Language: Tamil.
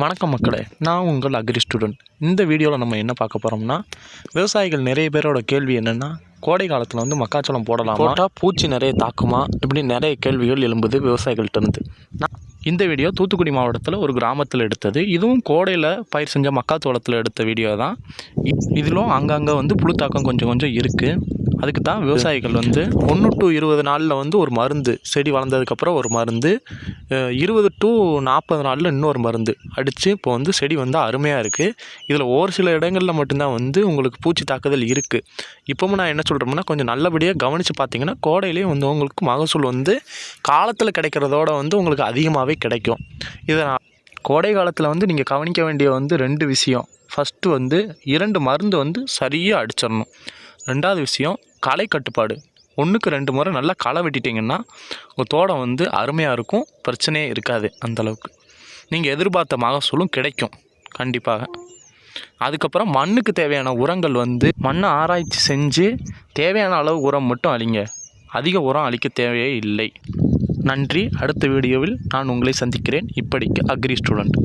வணக்கம் மக்களே நான் உங்கள் அக்ரி ஸ்டூடெண்ட் இந்த வீடியோவில் நம்ம என்ன பார்க்க போகிறோம்னா விவசாயிகள் நிறைய பேரோட கேள்வி என்னென்னா கோடை காலத்தில் வந்து மக்காச்சோளம் போடலாம்? போட்டால் பூச்சி நிறைய தாக்குமா? இப்படி நிறைய கேள்விகள் எழும்புது விவசாயிகள்ட்ட இருந்து. நான் இந்த வீடியோ தூத்துக்குடி மாவட்டத்தில் ஒரு கிராமத்தில் எடுத்தது. இதுவும் கோடையில் பயிர் செஞ்ச மக்காச்சோளத்தில் எடுத்த வீடியோ தான் இதிலும் அங்கங்கே வந்து புழுத்தாக்கம் கொஞ்சம் கொஞ்சம் இருக்குது அதுக்கு தான் விவசாயிகள் வந்து ஒன்று டு இருபது நாளில் வந்து ஒரு மருந்து செடி வளர்ந்ததுக்கப்புறம் ஒரு மருந்து இருபது டு நாற்பது நாளில் இன்னொரு மருந்து அடித்து இப்போ வந்து செடி வந்து அருமையாக இருக்குது இதில் ஒரு சில இடங்களில் மட்டும்தான் வந்து உங்களுக்கு பூச்சி தாக்குதல் இருக்குது இப்போவும் நான் என்ன சொல்கிறோம்னா கொஞ்சம் நல்லபடியாக கவனித்து பார்த்தீங்கன்னா கோடையிலேயே வந்து உங்களுக்கு மகசூல் வந்து காலத்தில் கிடைக்கிறதோட வந்து உங்களுக்கு அதிகமாகவே கிடைக்கும். இதை கோடை காலத்தில் வந்து நீங்கள் கவனிக்க வேண்டிய வந்து ரெண்டு விஷயம். ஃபஸ்ட்டு வந்து இரண்டு மருந்து வந்து சரியாக அடிச்சிடணும். ரெண்டாவது விஷயம் களை கட்டுப்பாடு. ஒன்றுக்கு ரெண்டு முறை நல்லா களை வெட்டிட்டிங்கன்னா உங்கள் தோட்டம் வந்து அருமையாக இருக்கும் பிரச்சனையே இருக்காது அந்தளவுக்கு நீங்கள் எதிர்பார்த்த மகசூலும் கிடைக்கும் கண்டிப்பாக. அதுக்கப்புறம் மண்ணுக்கு தேவையான உரங்கள் வந்து மண்ணை ஆராய்ச்சி செஞ்சு தேவையான அளவு உரம் மட்டும் அழிங்க. அதிக உரம் அளிக்க தேவையே இல்லை. நன்றி. அடுத்த வீடியோவில் நான் உங்களை சந்திக்கிறேன். இப்படிக்கு அக்ரி ஸ்டூடெண்ட்.